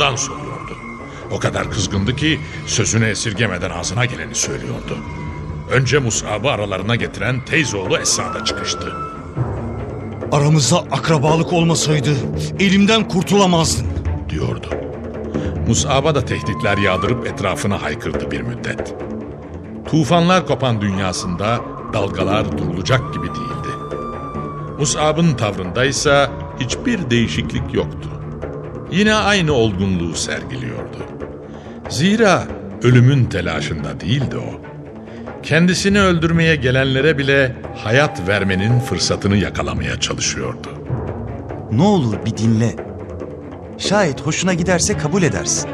Musab'ından soruyordu. O kadar kızgındı ki sözünü esirgemeden ağzına geleni söylüyordu. Önce Musab'ı aralarına getiren teyzoğlu Esa'da çıkıştı. Aramızda akrabalık olmasaydı elimden kurtulamazdın. diyordu. Musab'a da tehditler yağdırıp etrafına haykırdı bir müddet. Tufanlar kopan dünyasında dalgalar durulacak gibi değildi. Musab'ın tavrındaysa hiçbir değişiklik yoktu. Yine aynı olgunluğu sergiliyordu. Zira ölümün telaşında değildi o. Kendisini öldürmeye gelenlere bile hayat vermenin fırsatını yakalamaya çalışıyordu. Ne olur bir dinle. Şayet hoşuna giderse kabul edersin.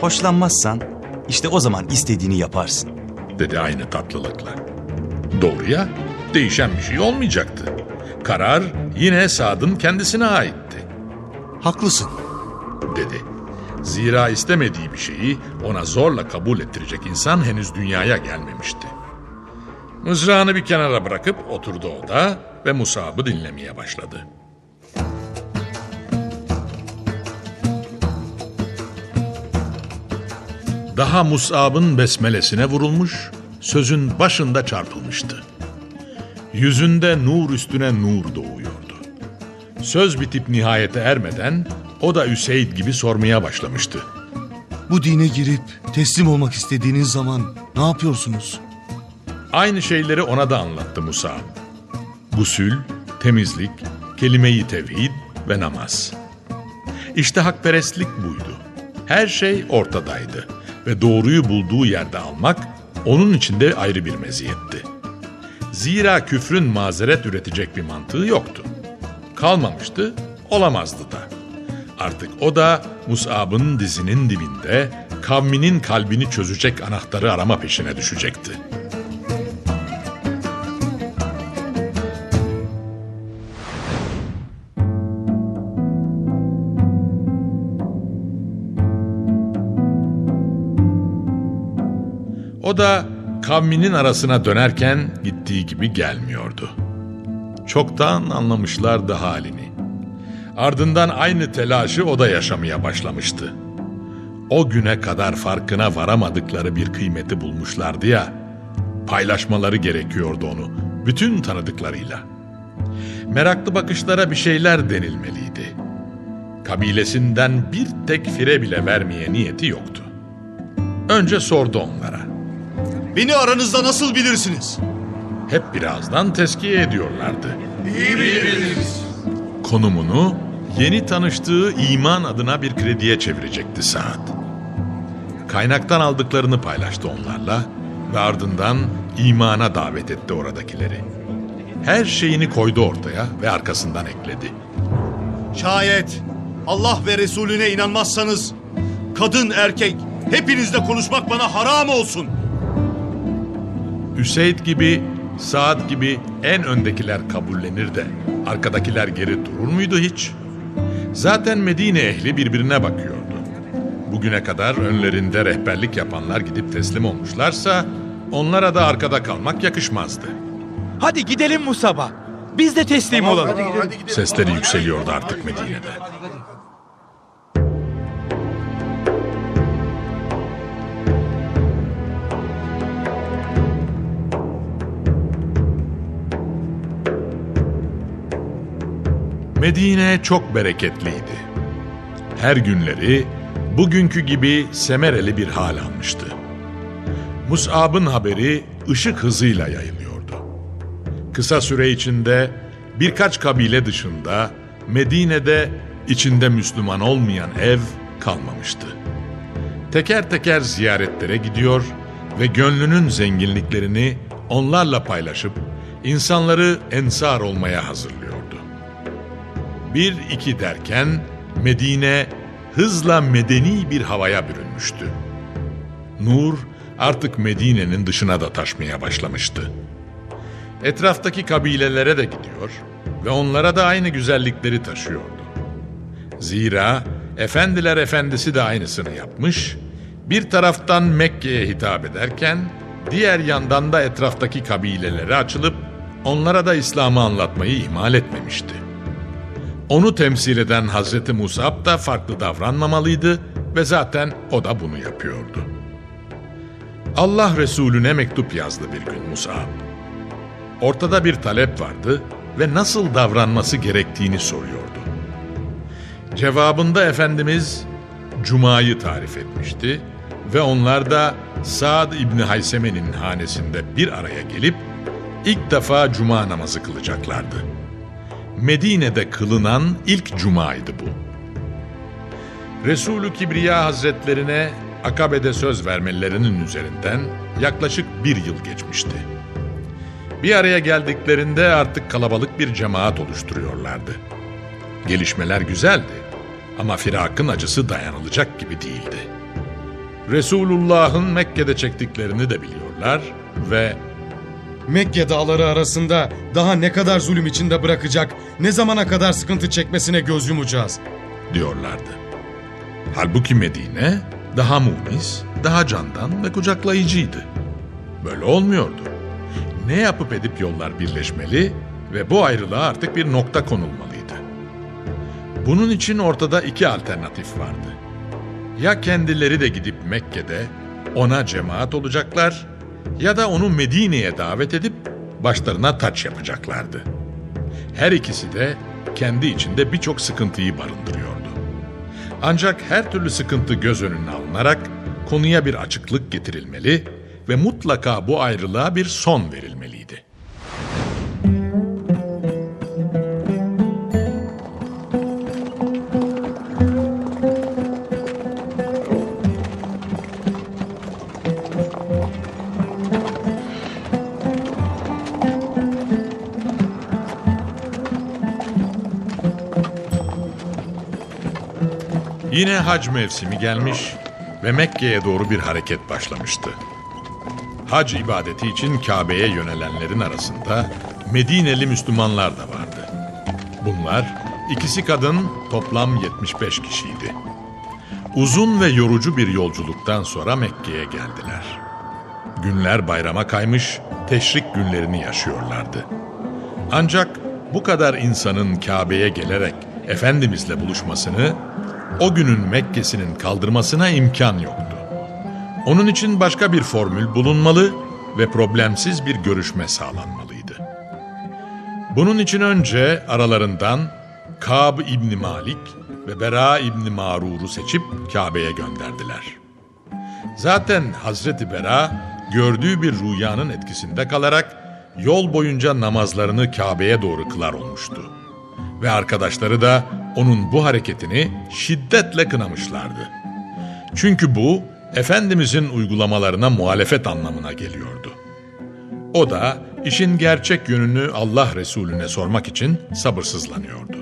Hoşlanmazsan işte o zaman istediğini yaparsın. dedi aynı tatlılıkla. Doğruya değişen bir şey olmayacaktı. Karar yine Sad'ın kendisine aitti, Haklısın. Dedi. Zira istemediği bir şeyi ona zorla kabul ettirecek insan henüz dünyaya gelmemişti. Mızrağını bir kenara bırakıp oturdu o da ve Musab'ı dinlemeye başladı. Daha Musab'ın besmelesine vurulmuş, sözün başında çarpılmıştı. Yüzünde nur üstüne nur doğuyordu. Söz bitip nihayete ermeden o da Üseyd gibi sormaya başlamıştı. Bu dine girip teslim olmak istediğiniz zaman ne yapıyorsunuz? Aynı şeyleri ona da anlattı Musa. Gusül, temizlik, kelime-i tevhid ve namaz. İşte hakperestlik buydu. Her şey ortadaydı ve doğruyu bulduğu yerde almak onun için de ayrı bir meziyetti. Zira küfrün mazeret üretecek bir mantığı yoktu. Kalmamıştı, olamazdı da. Artık o da Mus'ab'ın dizinin dibinde kavminin kalbini çözecek anahtarı arama peşine düşecekti. O da kavminin arasına dönerken gittiği gibi gelmiyordu. Çoktan anlamışlardı halini. Ardından aynı telaşı o da yaşamaya başlamıştı. O güne kadar farkına varamadıkları bir kıymeti bulmuşlardı ya, paylaşmaları gerekiyordu onu bütün tanıdıklarıyla. Meraklı bakışlara bir şeyler denilmeliydi. Kabilesinden bir tek fire bile vermeye niyeti yoktu. Önce sordu onlara. Beni aranızda nasıl bilirsiniz? Hep birazdan teskiye ediyorlardı. Konumunu yeni tanıştığı iman adına bir krediye çevirecekti Saad. Kaynaktan aldıklarını paylaştı onlarla ve ardından imana davet etti oradakileri. Her şeyini koydu ortaya ve arkasından ekledi. Şayet Allah ve Resulüne inanmazsanız kadın erkek hepinizle konuşmak bana haram olsun. Üseyd gibi, Saad gibi en öndekiler kabullenir de arkadakiler geri durur muydu hiç? Zaten Medine ehli birbirine bakıyordu. Bugüne kadar önlerinde rehberlik yapanlar gidip teslim olmuşlarsa onlara da arkada kalmak yakışmazdı. Hadi gidelim Musab'a. Biz de teslim olalım. Sesleri yükseliyordu artık Medine'de. Medine çok bereketliydi. Her günleri bugünkü gibi semereli bir hal almıştı. Mus'ab'ın haberi ışık hızıyla yayılıyordu. Kısa süre içinde birkaç kabile dışında Medine'de içinde Müslüman olmayan ev kalmamıştı. Teker teker ziyaretlere gidiyor ve gönlünün zenginliklerini onlarla paylaşıp insanları ensar olmaya hazırlıyordu. Bir iki derken Medine hızla medeni bir havaya bürünmüştü. Nur artık Medine'nin dışına da taşmaya başlamıştı. Etraftaki kabilelere de gidiyor ve onlara da aynı güzellikleri taşıyordu. Zira efendiler efendisi de aynısını yapmış, bir taraftan Mekke'ye hitap ederken diğer yandan da etraftaki kabilelere açılıp onlara da İslam'ı anlatmayı ihmal etmemişti. Onu temsil eden Hazreti Musab da farklı davranmamalıydı ve zaten o da bunu yapıyordu. Allah Resulüne mektup yazdı bir gün Musab. Ortada bir talep vardı ve nasıl davranması gerektiğini soruyordu. Cevabında Efendimiz Cuma'yı tarif etmişti ve onlar da Sa'd İbni Hayseme'nin hanesinde bir araya gelip ilk defa Cuma namazı kılacaklardı. Medine'de kılınan ilk Cuma'ydı bu. Resulü Kibriya Hazretlerine Akabe'de söz vermelerinin üzerinden yaklaşık bir yıl geçmişti. Bir araya geldiklerinde artık kalabalık bir cemaat oluşturuyorlardı. Gelişmeler güzeldi ama firakın acısı dayanılacak gibi değildi. Resulullah'ın Mekke'de çektiklerini de biliyorlar ve Mekke dağları arasında daha ne kadar zulüm içinde bırakacak, ne zamana kadar sıkıntı çekmesine göz yumacağız. diyorlardı. Halbuki Medine daha munis, daha candan ve kucaklayıcıydı. Böyle olmuyordu. Ne yapıp edip yollar birleşmeli ve bu ayrılığa artık bir nokta konulmalıydı. Bunun için ortada iki alternatif vardı. Ya kendileri de gidip Mekke'de ona cemaat olacaklar ya da onu Medine'ye davet edip başlarına taç yapacaklardı. Her ikisi de kendi içinde birçok sıkıntıyı barındırıyordu. Ancak her türlü sıkıntı göz önüne alınarak konuya bir açıklık getirilmeli ve mutlaka bu ayrılığa bir son verilmeliydi. Yine hac mevsimi gelmiş ve Mekke'ye doğru bir hareket başlamıştı. Hac ibadeti için Kabe'ye yönelenlerin arasında Medineli Müslümanlar da vardı. Bunlar ikisi kadın toplam 75 kişiydi. Uzun ve yorucu bir yolculuktan sonra Mekke'ye geldiler. Günler bayrama kaymış, teşrik günlerini yaşıyorlardı. Ancak bu kadar insanın Kabe'ye gelerek Efendimizle buluşmasını o günün Mekke'sinin kaldırmasına imkan yoktu. Onun için başka bir formül bulunmalı ve problemsiz bir görüşme sağlanmalıydı. Bunun için önce aralarından Kab İbni Malik ve Bera İbni Marur'u seçip Kabe'ye gönderdiler. Zaten Hazreti Bera gördüğü bir rüyanın etkisinde kalarak yol boyunca namazlarını Kabe'ye doğru kılar olmuştu. Ve arkadaşları da onun bu hareketini şiddetle kınamışlardı. Çünkü bu Efendimizin uygulamalarına muhalefet anlamına geliyordu. O da işin gerçek yönünü Allah Resulüne sormak için sabırsızlanıyordu.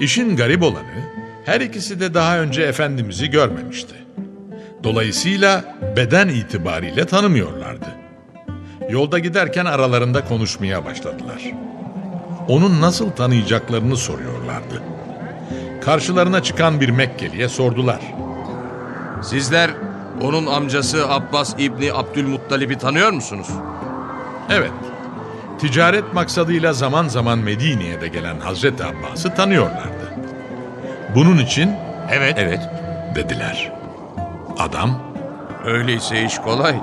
İşin garip olanı her ikisi de daha önce Efendimiz'i görmemişti. Dolayısıyla beden itibariyle tanımıyorlardı. Yolda giderken aralarında konuşmaya başladılar. Onu nasıl tanıyacaklarını soruyorlardı. Karşılarına çıkan bir Mekkeli'ye sordular. Sizler onun amcası Abbas İbni Abdülmuttalib'i tanıyor musunuz? Evet, ticaret maksadıyla zaman zaman Medine'ye de gelen Hazreti Abbas'ı tanıyorlardı. Bunun için Evet. Evet. dediler. Adam Öyleyse iş kolay.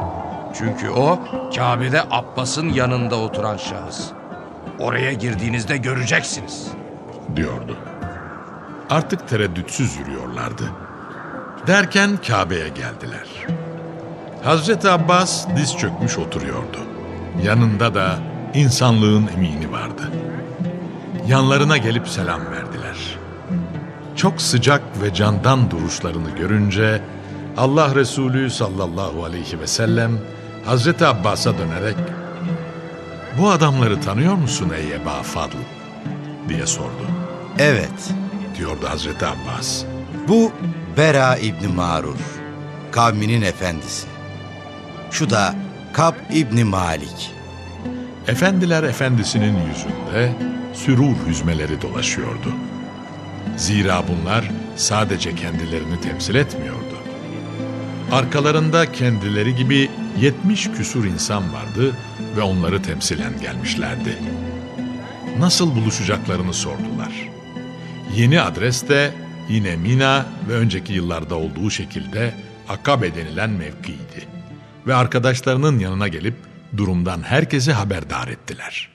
Çünkü o Kabe'de Abbas'ın yanında oturan şahıs. Oraya girdiğinizde göreceksiniz. diyordu. Artık tereddütsüz yürüyorlardı. Derken Kabe'ye geldiler. Hazreti Abbas diz çökmüş oturuyordu. Yanında da insanlığın emini vardı. Yanlarına gelip selam verdiler. Çok sıcak ve candan duruşlarını görünce Allah Resulü sallallahu aleyhi ve sellem Hazreti Abbas'a dönerek bu adamları tanıyor musun ey Eba Fadl? diye sordu. Evet, Diyordu Hazreti Abbas. bu Bera İbni Marur, kavminin efendisi. Şu da Kab İbni Malik. Efendiler efendisinin yüzünde sürur hüzmeleri dolaşıyordu. Zira bunlar sadece kendilerini temsil etmiyordu. Arkalarında kendileri gibi 70 küsur insan vardı ve onları temsilen gelmişlerdi. Nasıl buluşacaklarını sordular. Yeni adres de yine Mina ve önceki yıllarda olduğu şekilde Akabe denilen mevkiydi. Ve arkadaşlarının yanına gelip durumdan herkesi haberdar ettiler.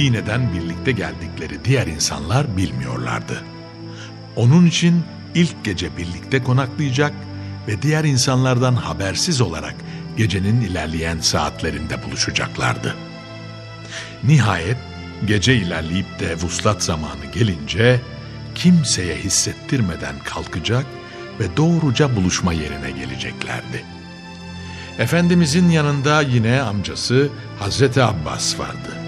Medine'den birlikte geldikleri diğer insanlar bilmiyorlardı. Onun için ilk gece birlikte konaklayacak ve diğer insanlardan habersiz olarak gecenin ilerleyen saatlerinde buluşacaklardı. Nihayet gece ilerleyip de vuslat zamanı gelince kimseye hissettirmeden kalkacak ve doğruca buluşma yerine geleceklerdi. Efendimizin yanında yine amcası Hazreti Abbas vardı.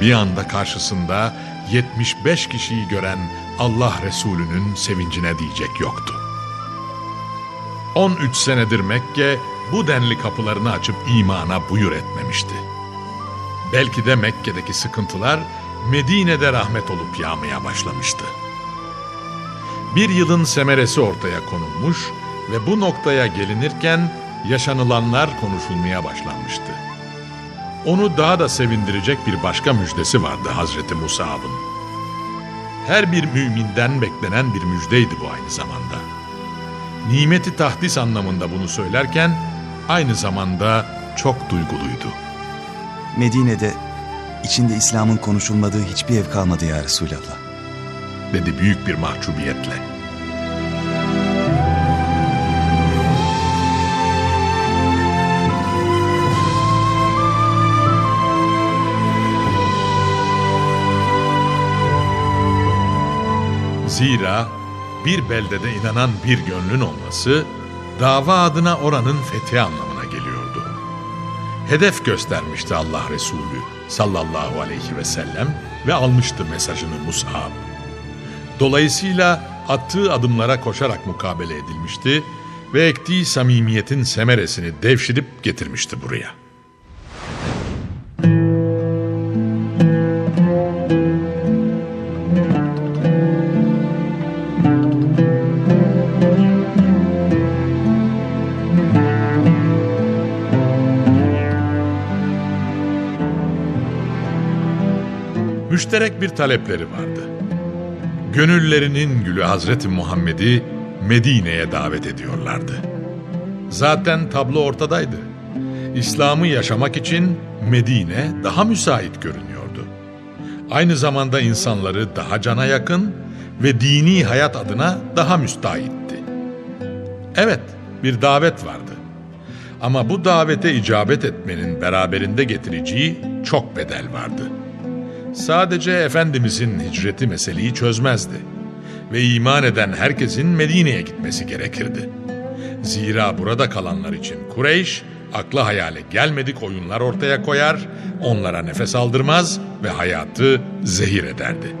Bir anda karşısında 75 kişiyi gören Allah Resulü'nün sevincine diyecek yoktu. 13 senedir Mekke bu denli kapılarını açıp imana buyur etmemişti. Belki de Mekke'deki sıkıntılar Medine'de rahmet olup yağmaya başlamıştı. Bir yılın semeresi ortaya konulmuş ve bu noktaya gelinirken yaşanılanlar konuşulmaya başlanmıştı. Onu daha da sevindirecek bir başka müjdesi vardı Hazreti Musa'nın. Her bir müminden beklenen bir müjdeydi bu aynı zamanda. Nimeti tahdis anlamında bunu söylerken aynı zamanda çok duyguluydu. Medine'de içinde İslam'ın konuşulmadığı hiçbir ev kalmadı ya Resulallah. Dedi büyük bir mahcubiyetle. Zira bir beldede inanan bir gönlün olması dava adına oranın fethi anlamına geliyordu. Hedef göstermişti Allah Resulü sallallahu aleyhi ve sellem ve almıştı mesajını Mus'ab. Dolayısıyla attığı adımlara koşarak mukabele edilmişti ve ektiği samimiyetin semeresini devşirip getirmişti buraya. Müşterek bir talepleri vardı. Gönüllerinin gülü Hazreti Muhammed'i Medine'ye davet ediyorlardı. Zaten tablo ortadaydı. İslam'ı yaşamak için Medine daha müsait görünüyordu. Aynı zamanda insanları daha cana yakın ve dini hayat adına daha müstahitti. Evet, bir davet vardı. Ama bu davete icabet etmenin beraberinde getireceği çok bedel vardı. Sadece Efendimizin hicreti meseleyi çözmezdi ve iman eden herkesin Medine'ye gitmesi gerekirdi. Zira burada kalanlar için Kureyş, akla hayale gelmedik oyunlar ortaya koyar, onlara nefes aldırmaz ve hayatı zehir ederdi.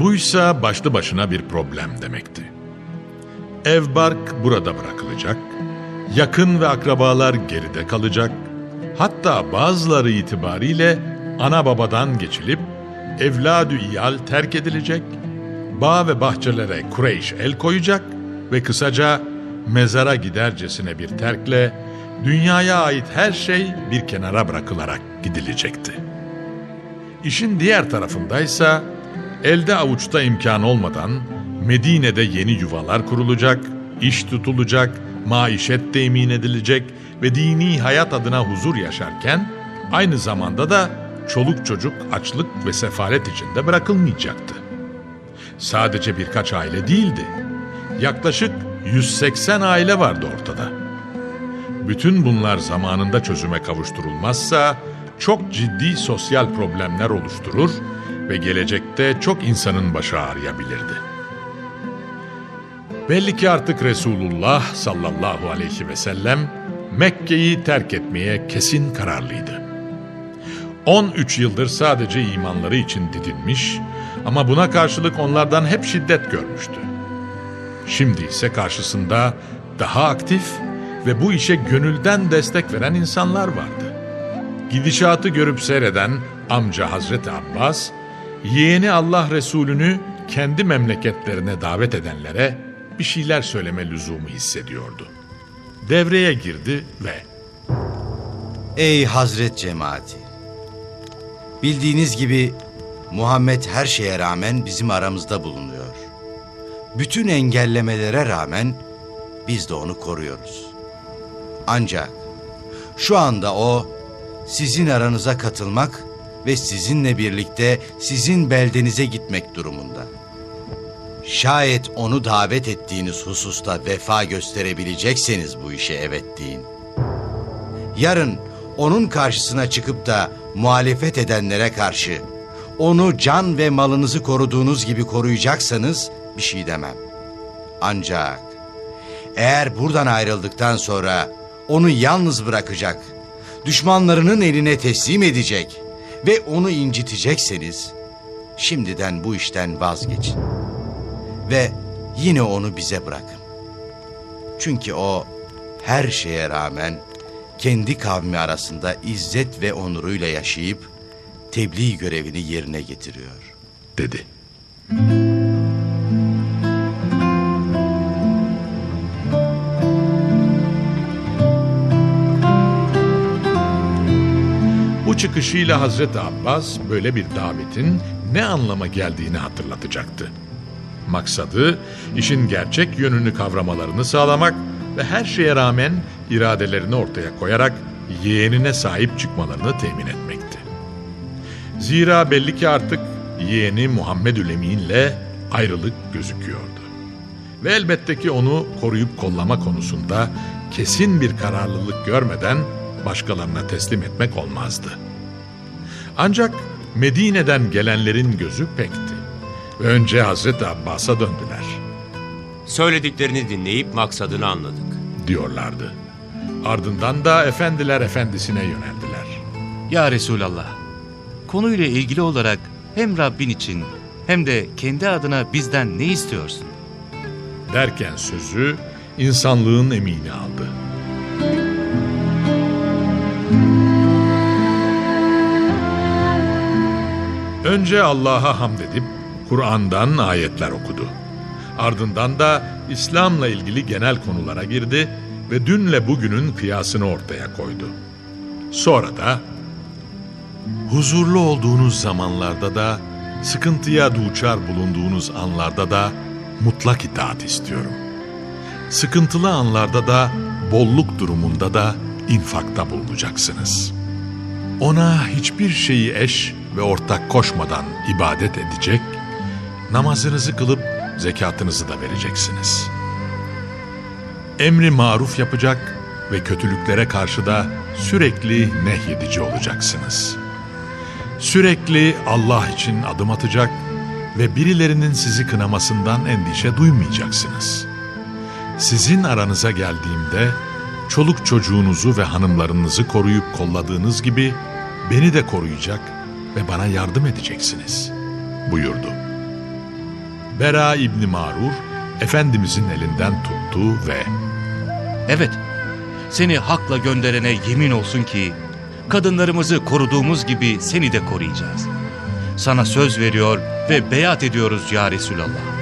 Buysa başlı başına bir problem demekti. Ev bark burada bırakılacak, yakın ve akrabalar geride kalacak, hatta bazıları itibariyle ana babadan geçilip evladü iyal terk edilecek, bağ ve bahçelere Kureyş el koyacak ve kısaca mezara gidercesine bir terkle dünyaya ait her şey bir kenara bırakılarak gidilecekti. İşin diğer tarafındaysa elde avuçta imkan olmadan Medine'de yeni yuvalar kurulacak, iş tutulacak, maişet temin edilecek ve dini hayat adına huzur yaşarken aynı zamanda da çoluk çocuk açlık ve sefalet içinde bırakılmayacaktı. Sadece birkaç aile değildi. Yaklaşık 180 aile vardı ortada. Bütün bunlar zamanında çözüme kavuşturulmazsa çok ciddi sosyal problemler oluşturur ve gelecekte çok insanın başı ağrıyabilirdi. Belli ki artık Resulullah sallallahu aleyhi ve sellem Mekke'yi terk etmeye kesin kararlıydı. 13 yıldır sadece imanları için didinmiş ama buna karşılık onlardan hep şiddet görmüştü. Şimdi ise karşısında daha aktif ve bu işe gönülden destek veren insanlar vardı. Gidişatı görüp seyreden amca Hazreti Abbas, yeğeni Allah Resulü'nü kendi memleketlerine davet edenlere bir şeyler söyleme lüzumu hissediyordu. Devreye girdi ve Ey Hazret cemaati! Bildiğiniz gibi Muhammed her şeye rağmen bizim aramızda bulunuyor. Bütün engellemelere rağmen biz de onu koruyoruz. Ancak şu anda o sizin aranıza katılmak ve sizinle birlikte sizin beldenize gitmek durumunda. Şayet onu davet ettiğiniz hususta vefa gösterebilecekseniz bu işe evet deyin. Yarın onun karşısına çıkıp da muhalefet edenlere karşı onu can ve malınızı koruduğunuz gibi koruyacaksanız bir şey demem. Ancak eğer buradan ayrıldıktan sonra onu yalnız bırakacak, düşmanlarının eline teslim edecek ve onu incitecekseniz şimdiden bu işten vazgeçin. Ve yine onu bize bırakın. Çünkü o her şeye rağmen kendi kavmi arasında izzet ve onuruyla yaşayıp tebliğ görevini yerine getiriyor. dedi. Bu çıkışıyla Hazreti Abbas böyle bir davetin ne anlama geldiğini hatırlatacaktı. Maksadı işin gerçek yönünü kavramalarını sağlamak ve her şeye rağmen iradelerini ortaya koyarak yeğenine sahip çıkmalarını temin etmekti. Zira belli ki artık yeğeni Muhammedül Emin'le ayrılık gözüküyordu. Ve elbette ki onu koruyup kollama konusunda kesin bir kararlılık görmeden başkalarına teslim etmek olmazdı. Ancak Medine'den gelenlerin gözü pekti. Ve önce Hazreti Abbas'a döndüler Söylediklerini dinleyip maksadını anladık. Diyorlardı. Ardından da efendiler efendisine yöneldiler. Ya Resulallah, konuyla ilgili olarak hem Rabbin için hem de kendi adına bizden ne istiyorsun? Derken sözü insanlığın emini aldı. Önce Allah'a hamd edip Kur'an'dan ayetler okudu. Ardından da İslam'la ilgili genel konulara girdi ve dünle bugünün kıyasını ortaya koydu. Sonra da huzurlu olduğunuz zamanlarda da sıkıntıya duçar bulunduğunuz anlarda da mutlak itaat istiyorum. Sıkıntılı anlarda da bolluk durumunda da infakta bulunacaksınız. Ona hiçbir şeyi eş ve ortak koşmadan ibadet edecek, namazınızı kılıp zekatınızı da vereceksiniz. Emri maruf yapacak ve kötülüklere karşı da sürekli nehyedici olacaksınız. Sürekli Allah için adım atacak ve birilerinin sizi kınamasından endişe duymayacaksınız. Sizin aranıza geldiğimde çoluk çocuğunuzu ve hanımlarınızı koruyup kolladığınız gibi beni de koruyacak ve bana yardım edeceksiniz buyurdu. Bera İbni Marur Efendimizin elinden tuttu ve Evet, seni hakla gönderene yemin olsun ki kadınlarımızı koruduğumuz gibi seni de koruyacağız. Sana söz veriyor ve beyat ediyoruz ya Resulallah.